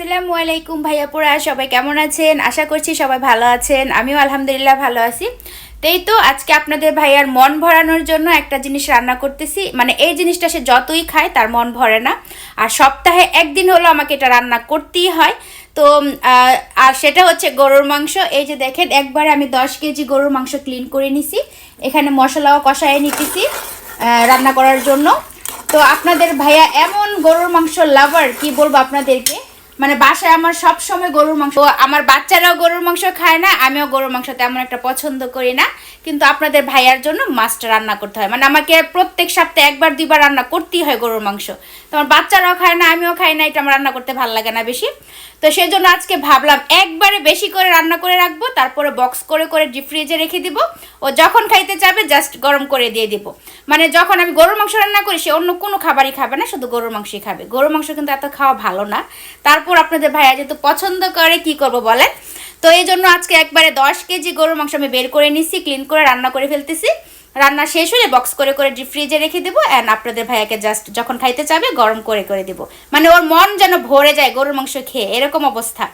আসসালামু আলাইকুম ভাইয়াপুরা সবাই কেমন আছেন? আশা করছি সবাই ভালো আছেন। আমিও আলহামদুলিল্লাহ ভালো আছি। তো এই তো আজকে আপনাদের ভাইয়ার মন ভরানোর জন্য একটা জিনিস রান্না করতেছি। মানে এই জিনিসটা সে যতই খায় তার মন ভরে না। আর সপ্তাহে একদিন হলো আমাকে এটা রান্না করতেই হয়। তো আর সেটা হচ্ছে গরুর মাংস। এই যে দেখেন, একবারে আমি দশ কেজি গরুর মাংস ক্লিন করে নিছি। এখানে মশলাও কষায় নিতেছি রান্না করার জন্য। তো আপনাদের ভাইয়া এমন গরুর মাংস লাভার কি বলব আপনাদেরকে? মানে বাসায় আমার সব সময় গরুর মাংস আমার বাচ্চারাও গরুর মাংস খায় না, আমিও গরুর মাংস তেমন একটা পছন্দ করি না। কিন্তু আপনাদের ভাইয়ার জন্য মাছটা রান্না করতে হয়। মানে আমাকে প্রত্যেক সপ্তাহে একবার, দুইবার রান্না করতেই হয় গরুর মাংস। তো আমার বাচ্চারাও খায় না, আমিও খাই না, এটা আমার রান্না করতে ভালো লাগে না বেশি। তো সেই জন্য আজকে ভাবলাম একবারে বেশি করে রান্না করে রাখব, তারপরে বক্স করে করে ডিপ ফ্রিজে রেখে দিব। ও যখন খাইতে চাবে জাস্ট গরম করে দিয়ে দিব। মানে যখন আমি গরুর মাংস রান্না করি, সে অন্য কোনো খাবারই খাবে না, শুধু গরুর মাংসই খাবে। গরুর মাংস কিন্তু এত খাওয়া ভালো না। তারপর আপনাদের ভাইয়া যেহেতু পছন্দ করে, কি করব বলেন? তো এই জন্য আজকে একবারে দশ কেজি গরুর মাংস আমি বের করে নিচ্ছি ক্লিন করে রান্না করে ফেলতেছি। রান্না শেষ হলে বক্স করে করে ফ্রিজে রেখে দেবো অ্যান্ড আপনাদের ভাইয়াকে জাস্ট যখন খাইতে চাবে গরম করে করে দেবো। মানে ওর মন যেন ভরে যায় গরুর মাংস খেয়ে, এরকম অবস্থা।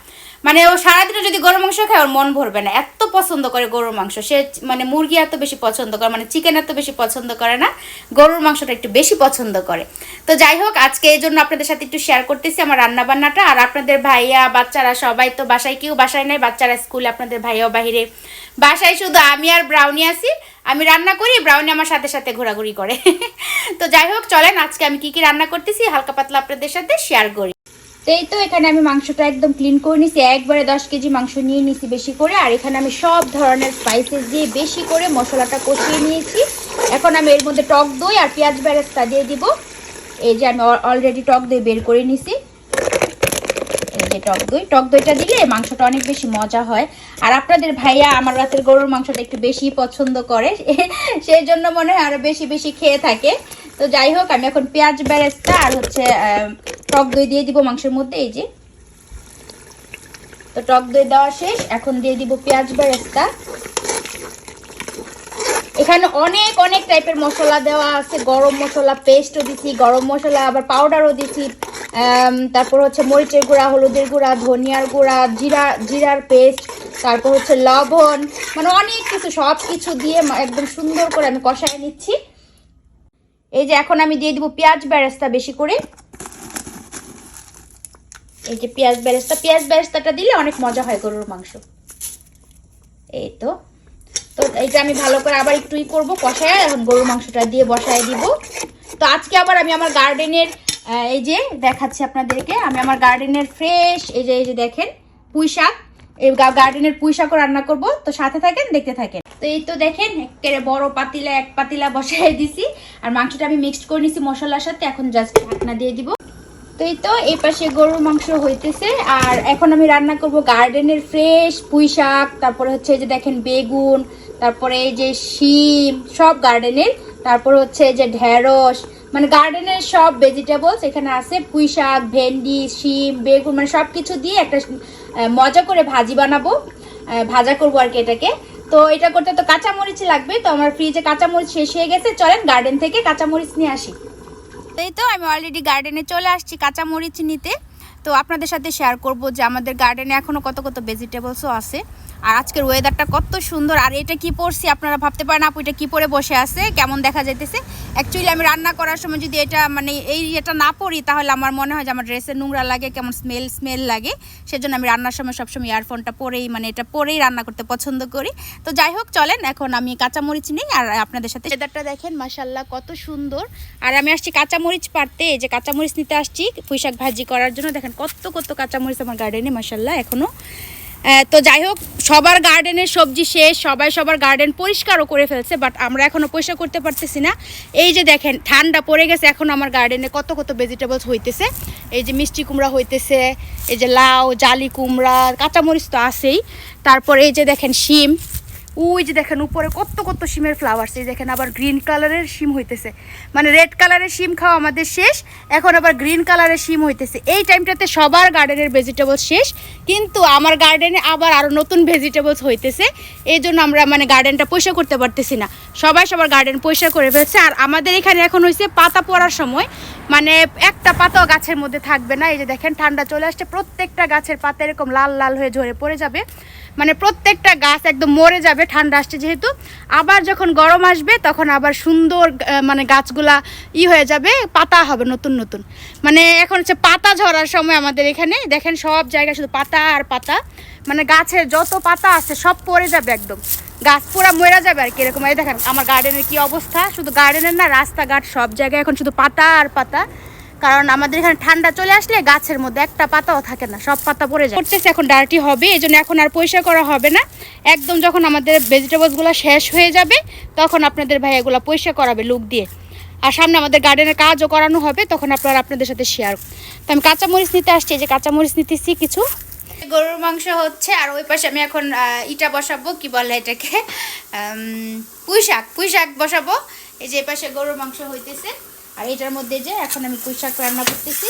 মানে ও সারাদিনে যদি গরুর মাংস খায়, ওর মন ভরবে না। এত পছন্দ করে গরুর মাংস। সে মানে মুরগি এত বেশি পছন্দ করে মানে চিকেন এত বেশি পছন্দ করে না, গরুর মাংসটা একটু বেশি পছন্দ করে। তো যাই হোক, আজকে এই জন্য আপনাদের সাথে একটু শেয়ার করতেছি আমার রান্না বান্নাটা আর আপনাদের ভাইয়া, বাচ্চারা সবাই তো বাসায়, কেউ বাসায় নাই, বাচ্চারা স্কুলে, আপনাদের ভাইয়াও বাহিরে। বাসায় শুধু আমি আর ব্রাউনি আছি। আমি রান্না করি ব্রাউনি আমার সাথে সাথে ঘোরাঘুরি করে। তো যাই হোক, চলেন, আজকে আমি কি কি রান্না করতেছি, হালকা পাতলা আপনাদের সাথে শেয়ার করি। তো এই তো, এখানে আমি মাংসটা একদম ক্লিন করে নিছি। একবারে দশ কেজি মাংস নিয়ে নিছি বেশি করে, আর এখানে আমি সব ধরনের স্পাইসেস দিয়ে বেশি করে মশলাটা কষিয়ে নিয়েছি। এখন আমি এর মধ্যে টক দই আর পেঁয়াজ বেরেস্তা দিয়ে দিব। এই যে আমি অলরেডি টক দই বের করে নিছি। যে টক দই। টক দইটা দিলে মাংসটা অনেক বেশি মজা হয়। আর আপনাদের ভাইয়া আমার রাতের গরুর মাংসটা একটু বেশি পছন্দ করে। সেই জন্য মনে হয় আরও বেশি বেশি খেয়ে থাকে। তো যাই হোক, আমি এখন পেঁয়াজ বেরেস্তা আর হচ্ছে টক দই দিয়ে দিব মাংসের মধ্যে, এই যে। তো টক দই দেওয়া শেষ। এখন দিয়ে দিব পেঁয়াজ বেরেস্তা। এখানে অনেক অনেক টাইপের মশলা দেওয়া আছে। গরম মশলা পেস্টও দিছি, গরম মশলা আবার পাউডারও দিছি। তারপর হচ্ছে মরিচের গুঁড়া, হলুদের গুঁড়া, ধনিয়ার গুঁড়া, জিরা, জিরার পেস্ট, তারপর হচ্ছে লবণ মানে অনেক কিছু সব কিছু দিয়ে একদম সুন্দর করে আমি কষায় নিচ্ছি। এই যে এখন আমি দিয়ে দিব পেঁয়াজ বেরেস্তা বেশি করে। এই যে পেঁয়াজ বেরেস্তা, পেঁয়াজ বেরেস্তাটা দিলে অনেক মজা হয় গরুর মাংস। এই তো। তো এইটা আমি ভালো করে আবার একটুই করব কষায় এখন গরুর মাংসটা দিয়ে বসায় দিব। তো আজকে আবার আমি আমার গার্ডেনের এই যে দেখাচ্ছি আপনাদেরকে। আমি আমার গার্ডেনের ফ্রেশ এই যে এই যে দেখেন, পুঁই শাক। এই গার্ডেনের পুঁই শাকও রান্না করব। তো সাথে থাকেন, দেখতে থাকেন। তো এই তো দেখেন, একেবারে বড় পাতিলা, এক পাতিলা বসায় দিছি। আর মাংসটা আমি মিক্সড করে নিছি মশলার সাথে। এখন জাস্ট ঢাকনা দিয়ে দিব। তো এই তো, এই পাশে গরুর মাংস হইতেছে। আর এখন আমি রান্না করব গার্ডেনের ফ্রেশ পুঁই শাক। তারপরে হচ্ছে এই যে দেখেন, বেগুন। তারপরে এই যে শিম, সব গার্ডেনের তারপর হচ্ছে এই যে ঢেঁড়স। মানে গার্ডেনের সব ভেজিটেবলস এখানে আছে, পুঁই শাক, ভেন্ডি, শিম, বেগুন মানে সব কিছু দিয়ে একটা মজা করে ভাজি বানাবো। ভাজা করব আর কি এটাকে। তো এটা করতে তো কাঁচামরিচ লাগবে, তো আমার ফ্রিজে কাঁচামরিচ শেষ হয়ে গেছে। চলেন গার্ডেন থেকে কাঁচামরিচ নিয়ে আসি। এই তো, আমি অলরেডি গার্ডেনে চলে আসছি কাঁচা মরিচ নিতে। তো আপনাদের সাথে শেয়ার করব যে আমাদের গার্ডেনে এখনও কত কত ভেজিটেবলসও আছে। আর আজকের ওয়েদারটা কত সুন্দর। আর এটা কি পরছি আপনারা ভাবতে পারেন, আপু এটা কী পরে বসে আছে? কেমন দেখা যাইতেছে? অ্যাকচুয়ালি আমি রান্না করার সময় যদি এটা মানে এই এটা না পরি, তাহলে আমার মনে হয় যে আমার ড্রেসের নোংরা লাগে, কেমন স্মেল স্মেল লাগে। সেজন্য আমি রান্নার সময় সবসময় ইয়ারফোনটা পরেই মানে এটা পরেই রান্না করতে পছন্দ করি। তো যাই হোক, চলেন, এখন আমি কাঁচামরিচ নিই, আর আপনাদের সাথে ওয়েদারটা দেখেন মাসাল্লাহ কত সুন্দর। আর আমি আসছি কাঁচামরিচ পারতে এই যে কাঁচামরিচ নিতে আসছি, পুঁইশাক ভাজি করার জন্য। দেখেন কত কত কাঁচামরিচ আমার গার্ডেনে মাসাল্লাহ এখনও তো যাই হোক, সবার গার্ডেনের সবজি শেষ, সবাই সবার গার্ডেন পরিষ্কারও করে ফেলছে বাট আমরা এখনও পরিষ্কার করতে পারতেছি না। এই যে দেখেন, ঠান্ডা পড়ে গেছে, এখন আমার গার্ডেনে কত কত ভেজিটেবলস হইতেছে। এই যে মিষ্টি কুমড়া হইতেছে, এই যে লাউ, জালি কুমড়া কাঁচামরিচ তো আছেই। তারপর এই যে দেখেন, শিম ওই যে দেখেন, উপরে কত কত শিমের ফ্লাওয়ার্স এই দেখেন আবার গ্রিন কালারের শিম হইতেছে। মানে রেড কালারের শিম খাওয়া আমাদের শেষ, এখন আবার গ্রিন কালারের শিম হইতেছে। এই টাইমটাতে সবার গার্ডেনের ভেজিটেবল শেষ, কিন্তু আমার গার্ডেনে আবার আরও নতুন ভেজিটেবলস হইতেছে, এই জন্য আমরা মানে গার্ডেনটা পয়সা করতে পারতেছি না। সবাই সবার গার্ডেন পয়সা করে ফেলছে, আর আমাদের এখানে এখন হয়েছে পাতা পড়ার সময়। মানে একটা পাতাও গাছের মধ্যে থাকবে না, এই যে দেখেন ঠান্ডা চলে আসছে, প্রত্যেকটা গাছের পাতা এরকম লাল লাল হয়ে ঝরে পড়ে যাবে। মানে প্রত্যেকটা গাছ একদম মরে যাবে, ঠান্ডা আসছে যেহেতু। আবার যখন গরম আসবে, তখন আবার সুন্দর মানে গাছগুলা ই হয়ে যাবে, পাতা হবে নতুন নতুন। মানে এখন হচ্ছে পাতা ঝরার সময় আমাদের এখানে, দেখেন সব জায়গায় শুধু পাতা আর পাতা। মানে গাছের যত পাতা আছে, সব পড়ে যাবে একদম। গাছ পুরা মরে যাবে আর কি এরকম। এই দেখেন, আমার গার্ডেনের কি অবস্থা? শুধু গার্ডেনের না, রাস্তাঘাট সব জায়গায় এখন শুধু পাতা আর পাতা। কারণ আমাদের এখানে ঠান্ডা চলে আসলে গাছের মধ্যে একটা পাতাও থাকে না সব পাতা পড়ে যায়। করতেছে এখন ডার্টি হবে এই জন্য এখন আর পয়সা করা হবে না। একদম যখন আমাদের ভেজিটেবলসগুলো শেষ হয়ে যাবে তখন আপনাদের ভাই এগুলো পয়সা করাবে লুক দিয়ে। আর সামনে আমাদের গার্ডেনের কাজও করানো হবে তখন আপনারা আপনাদের সাথে শেয়ার তো আমি কাঁচামরিচ নিতে আসছি যে কাঁচামরিচ নিতেছি কিছু। গরুর মাংস হচ্ছে আর ওই পাশে আমি এখন ইটা বসাবো কি বলে এটাকে? পুঁই শাক পুঁই শাক বসাবো। এই যে পাশে গরুর মাংস হইতেছে। আর এটার মধ্যে যে এখন আমি পুঁই শাক রান্না করতেছি,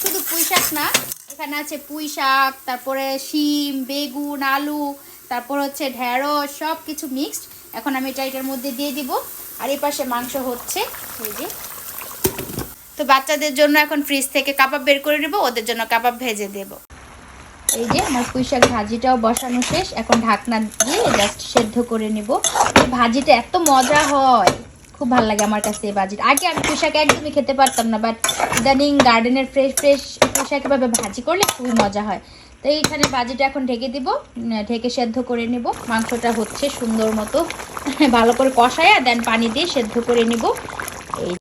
শুধু পুঁই শাক না, এখানে আছে পুঁই শাক, তারপরে শিম, বেগুন, আলু, তারপর হচ্ছে ঢেঁড়স সব কিছু মিক্সড এখন আমি এটা এটার মধ্যে দিয়ে দিব। আর এই পাশে মাংস হচ্ছে, এই যে। তো বাচ্চাদের জন্য এখন ফ্রিজ থেকে কাবাব বের করে নেব, ওদের জন্য কাবাব ভেজে দেবো। এই যে আমার পুঁই শাক ভাজিটাও বসানো শেষ। এখন ঢাকনা দিয়ে জাস্ট সেদ্ধ করে নেব। ভাজিটা এত মজা হয়। খুব ভালো লাগে আমার কাছে এই ভাজিটা আগে আমি পুঁই শাক একদমই খেতে পারতাম না বাট ইদানিং গার্ডেনের ফ্রেশ ফ্রেশ পুঁই শাক এভাবে ভাজি করলে খুবই মজা হয়। তো এইখানে ভাজিটা এখন ঢেকে দিব ঢেকে সেদ্ধ করে নেব। মাংসটা হচ্ছে সুন্দর মতো ভালো করে কষায় দেন পানি দিয়ে সেদ্ধ করে নেব। এই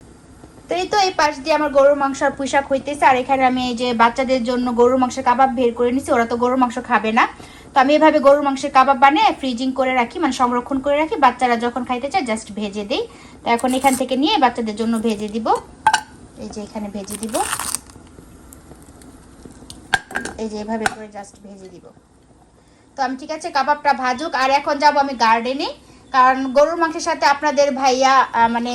তো এই তো এই পাশ দিয়ে আমার গরুর মাংস আর পুঁইশাক হইতেছে। আর এখানে আমি এই যে বাচ্চাদের জন্য গরুর মাংসের কাবাব বের করে নিছি, ওরা তো গরুর মাংস খাবে না। তো আমি এভাবে গরুর মাংসের কাবাব বানিয়ে ফ্রিজিং করে রাখি মানে সংরক্ষণ করে রাখি। বাচ্চারা যখন খাইতে চায় জাস্ট ভেজে দিই। তো এখন এখান থেকে নিয়ে বাচ্চাদের জন্য ভেজে দিব। এই যে এখানে ভেজে দিব। এই যে এভাবে করে জাস্ট ভেজে দিব। তো আমি ঠিক আছে, কাবাবটা ভাজুক। আর এখন যাব আমি গার্ডেনে কারণ গরুর মাংসের সাথে আপনাদের ভাইয়া মানে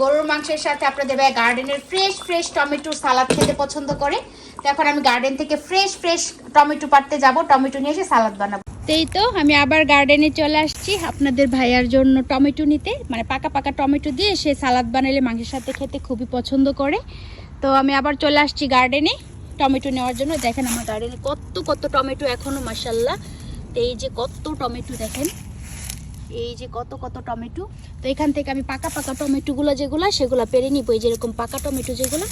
গরুর মাংসের সাথে আপনাদের ভাইয়া গার্ডেনের ফ্রেশ ফ্রেশ টমেটোর সালাদ খেতে পছন্দ করে। তো এখন আমি গার্ডেন থেকে ফ্রেশ ফ্রেশ টমেটো পাড়তে যাব। টমেটো নিয়ে এসে সালাদ বানাবো। এই তো, আমি আবার গার্ডেনে চলে আসছি। আপনাদের ভাইয়ার জন্য টমেটো নিতে। মানে পাকা পাকা টমেটো দিয়ে সে সালাদ বানালে মাংসের সাথে খেতে খুবই পছন্দ করে। তো আমি আবার চলে আসছি গার্ডেনে টমেটো নেওয়ার জন্য। দেখেন আমার গার্ডেনে কত কত টমেটো এখনও মাসাল্লাহ এই যে কত টমেটো দেখেন। এই যে কত কত টমেটো। তো এখান থেকে আমি পাকা পাকা টমেটোগুলো যেগুলো, সেগুলো পেরে নিব। এই যেরকম পাকা টমেটো যেগুলো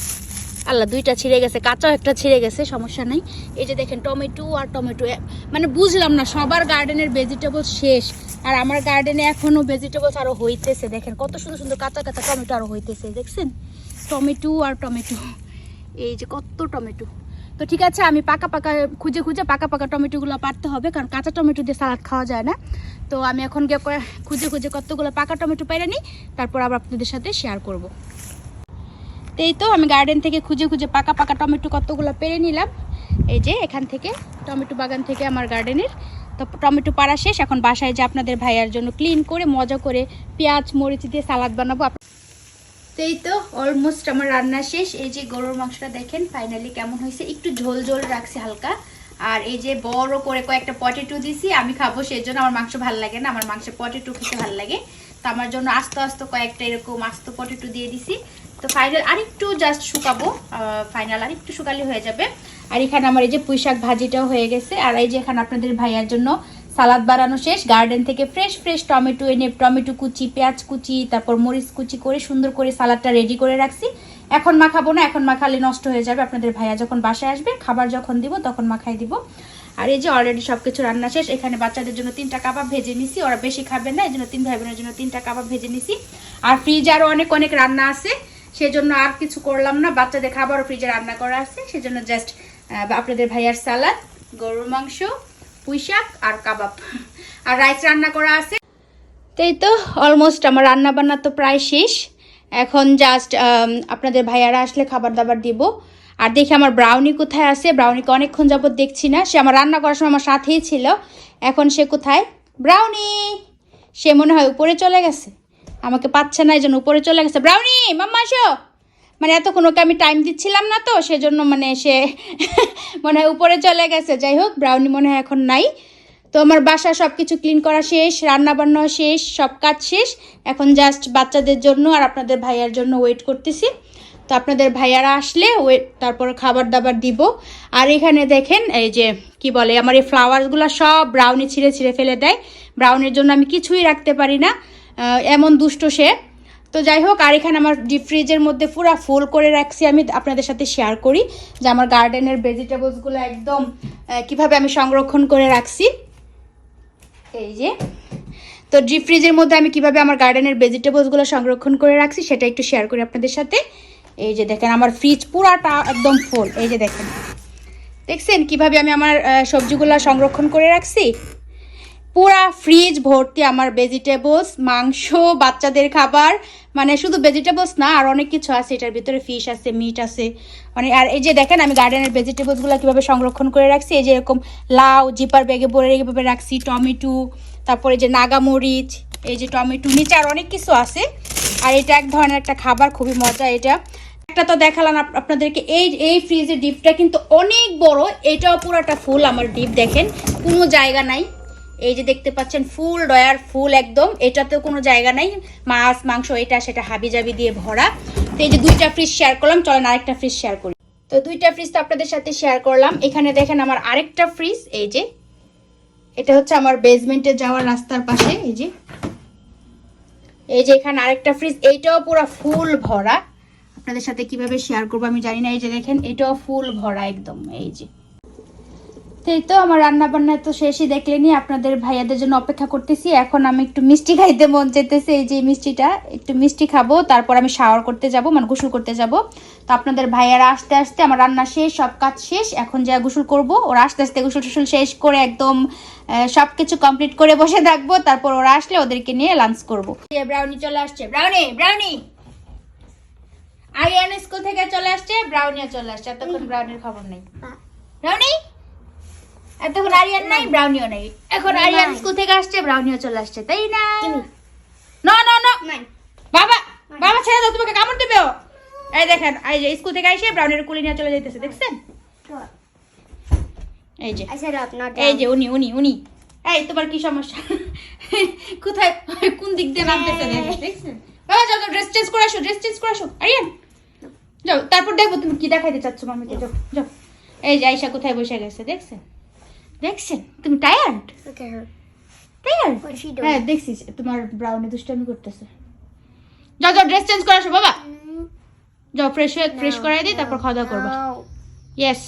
আল্লাহ, দুইটা ছিঁড়ে গেছে, কাঁচাও একটা ছিঁড়ে গেছে, সমস্যা নাই। এই যে দেখেন, টমেটো আর টমেটো মানে বুঝলাম না, সবার গার্ডেনের ভেজিটেবল শেষ, আর আমার গার্ডেনে এখনও ভেজিটেবলস আরও হইতেছে। দেখেন, কত সুন্দর সুন্দর কাঁচা কাঁচা টমেটো আরও হইতেছে, দেখছেন? টমেটো আর টমেটো, এই যে কত টমেটো। তো ঠিক আছে, আমি পাকা পাকা খুঁজে খুঁজে পাকা পাকা টমেটোগুলো পারতে হবে, কারণ কাঁচা টমেটো দিয়ে সালাদ খাওয়া যায় না। তো আমি এখন গিয়ে খুঁজে খুঁজে কতগুলো পাকা টমেটো পেরে নিই, তারপর আবার আপনাদের সাথে শেয়ার করব। এই তো আমি গার্ডেন থেকে খুঁজে খুঁজে পাকা পাকা টমেটো কতগুলো পেরে নিলাম। এই যে এখান থেকে, টমেটো বাগান থেকে আমার গার্ডেনের তো টমেটো পাড়া শেষ, এখন বাসায় যে আপনাদের ভাইয়ার জন্য ক্লিন করে, মজা করে পেঁয়াজ, মরিচ দিয়ে সালাদ বানাবো এই তো অলমোস্ট আমার রান্না শেষ। এই যে গরুর মাংসটা দেখেন ফাইনালি কেমন হয়েছে। একটু ঝোল ঝোল রাখছি হালকা। আর এই যে বড় করে কয়েকটা পটেটো দিছি, আমি খাব সেই জন্য আমার মাংস ভালো লাগে না। আমার মাংসে পটেটো খেতে ভালো লাগে। তো আমার জন্য আস্তে আস্তে কয়েকটা এরকম আস্ত পটেটো দিয়ে দিছি। তো ফাইনাল আরেকটু জাস্ট শুকাবো ফাইনাল আরেকটু শুকালে হয়ে যাবে। আর এখানে আমার এই যে পুঁই শাক ভাজিটাও হয়ে গেছে। আর এই যে এখানে আপনাদের ভাইয়ার জন্য সালাদ বানানো শেষ। গার্ডেন থেকে ফ্রেশ ফ্রেশ টমেটো এনে, টমেটো কুচি, পেঁয়াজ কুচি, তারপর মরিচ কুচি করে সুন্দর করে সালাদটা রেডি করে রাখছি। এখন মাখাবো না, এখন মাখালে নষ্ট হয়ে যাবে। আপনাদের ভাইয়া যখন বাসায় আসবে, খাবার যখন দিব, তখন মাখাই দিব। আর এই যে অলরেডি সব কিছু রান্না শেষ। এখানে বাচ্চাদের জন্য তিনটা কাবাব ভেজে নিছি। ওরা বেশি খাবে না, এই জন্য তিন ভাই বোনের জন্য তিনটা কাবাব ভেজে নিছি। আর ফ্রিজে আরও অনেক অনেক রান্না আছে। সেজন্য আর কিছু করলাম না। বাচ্চাদের খাবারও ফ্রিজে রান্না করা আছে। সেজন্য জাস্ট আপনাদের ভাইয়ার সালাদ গরুর মাংস, পুঁই শাক আর কাবাব। আর রাইস রান্না করা আছে। তো এই তো অলমোস্ট আমার রান্না বান্না তো প্রায় শেষ। এখন জাস্ট আপনাদের ভাইয়ারা আসলে খাবার দাবার দিব। আর দেখি আমার ব্রাউনি কোথায় আছে। ব্রাউনিকে অনেকক্ষণ যাবত দেখছি না। সে আমার রান্না করার সময় আমার সাথেই ছিল। এখন সে কোথায়? ব্রাউনি সে মনে হয় উপরে চলে গেছে। আমাকে পাচ্ছে না এই জন্য উপরে চলে গেছে। ব্রাউনি, মাম্মা আসো মানে এতক্ষণ ওকে আমি টাইম দিচ্ছিলাম না তো, সেজন্য মানে সে মনে হয় উপরে চলে গেছে। যাই হোক, ব্রাউনি মনে হয় এখন নাই। তো আমার বাসা সব কিছু ক্লিন করা শেষ রান্না বান্না শেষ, সব কাজ শেষ। এখন জাস্ট বাচ্চাদের জন্য আর আপনাদের ভাইয়ার জন্য ওয়েট করতেছি। তো আপনাদের ভাইয়ারা আসলে ওয়েট তারপর খাবার দাবার দিব। আর এখানে দেখেন, এই যে কি বলে, আমার এই ফ্লাওয়ারসগুলো সব ব্রাউনি ছিঁড়ে ছিঁড়ে ফেলে দেয়। ব্রাউনের জন্য আমি কিছুই রাখতে পারি না। এমন দুষ্ট সে। তো যাই হোক, আর এখানে আমার ডিপ ফ্রিজের মধ্যে পুরো ফুল করে রাখছি। আমি আপনাদের সাথে শেয়ার করি যে আমার গার্ডেনের ভেজিটেবলসগুলো একদম কীভাবে আমি সংরক্ষণ করে রাখছি। এই যে। তো ডিপ ফ্রিজের মধ্যে আমি কীভাবে আমার গার্ডেনের ভেজিটেবলসগুলো সংরক্ষণ করে রাখছি, সেটা একটু শেয়ার করি আপনাদের সাথে। এই যে দেখেন, আমার ফ্রিজ পুরাটা একদম ফুল এই যে দেখেন। দেখছেন কীভাবে আমি আমার সবজিগুলো সংরক্ষণ করে রাখছি? পুরা ফ্রিজ ভর্তি আমার ভেজিটেবলস মাংস, বাচ্চাদের খাবার মানে শুধু ভেজিটেবলস না, আর অনেক কিছু আছে। এটার ভিতরে ফিশ আছে মিট আছে। মানে আর এই যে দেখেন, আমি গার্ডেনের ভেজিটেবলসগুলো কীভাবে সংরক্ষণ করে রাখছি, এই যে এরকম লাউ জিপার ব্যাগে ভরে এইভাবে রাখছি, টমেটো, তারপরে যে নাগামরিচ, এই যে টমেটো, নিচে আর অনেক কিছু আছে। আর এটা এক ধরনের একটা খাবার, খুবই মজা এটা। একটা তো দেখালাম আপ- আপনাদেরকে, এই এই ফ্রিজের ডিপটা কিন্তু অনেক বড়, এটাও পুরোটা ফুল আমার ডিপ দেখেন। কোনো জায়গা নাই। এই যে দেখতে পাচ্ছেন, ফুল ডয়ার, ফুল একদম। এটাতেও কোনো জায়গা নাই। মাছ, মাংস, এটা, সেটা হাবি জাবি দিয়ে ভরা। তো এই যে দুইটা ফ্রিজ শেয়ার করলাম, চলেন আরেকটা ফ্রিজ শেয়ার করি। তো দুইটা ফ্রিজ তো আপনাদের সাথে শেয়ার করলাম। এখানে দেখেন আমার আরেকটা ফ্রিজ এই যে। এটা হচ্ছে আমার বেসমেন্টে যাওয়ার রাস্তার পাশে, এই যে। এই যে এখানে আরেকটা ফ্রিজ এইটাও পুরো ফুল ভরা। আপনাদের সাথে কীভাবে শেয়ার করব আমি জানি না। এই যে দেখেন, এটাও ফুল ভরা একদম, এই যে। এই তো আমার রান্না বান্না তো শেষই দেখলেনি আপনাদের ভাইয়াদের জন্য অপেক্ষা করতেছি। এখন আমি একটু মিষ্টি খাইতে মন চেতেছে এই যে মিষ্টিটা। একটু মিষ্টি খাব তারপর আমি শাওয়ার করতে যাব মানে গোসল করতে যাব। তো আপনাদের ভাইয়ারা আসতে আসতে আমার রান্না শেষ সব কাজ শেষ। এখন যা গোসল করব ওরা আস্তে আস্তে গোসল টোসল শেষ করে একদম সব কিছু কমপ্লিট করে বসে থাকব। তারপর ওরা আসলে ওদেরকে নিয়ে লাঞ্চ করব। ব্রাউনি চলে আসছে। ব্রাউনি ব্রাউনি আরিয়ান স্কুল থেকে চলে আসছে ব্রাউনিও চলে আসছে। এতক্ষণ ব্রাউনির খবর নেই। ব্রাউনি এতক্ষণ আরিয়ান নাই ব্রাউনিও নেই। এখন আরিয়ান স্কুল থেকে আসছে ব্রাউনিও চলে আসছে তাই না? না না না। বাবা বাবা ছেড়ে দাও তোমাকে কামড় দেবে। এই দেখেন এই যে স্কুল থেকে এসে ব্রাউনের কুলি নিয়ে চলে যাইতেছে দেখছেন? এই যে। not এই যে উনি উনি উনি। এই তোমার কি সমস্যা? কোথায় কোন দিক দিয়ে নামতেছে দেখো, দেখছেন? বাবা যাও যাও ড্রেস চেঞ্জ করে আসো ড্রেস চেঞ্জ করে আসো। আরিয়ান যাও তারপর দেখব তুমি কি দেখাইতে চাচ্ছ মামিকে যাও যাও। এই যে আয়সা কোথায় বসে গেছে দেখছেন? দেখছেন? তুমি টায়ার্ড. টায়ার্ড হ্যাঁ দেখছিস দেখছি তোমার ব্রাউনি দুষ্টামি করতেছে। যাও যাও ড্রেস চেঞ্জ করে আসো বাবা। যাও ফ্রেশ হয়ে ফ্রেশ করাই দিই তারপর খাওয়া দাওয়া করব। ইয়েস.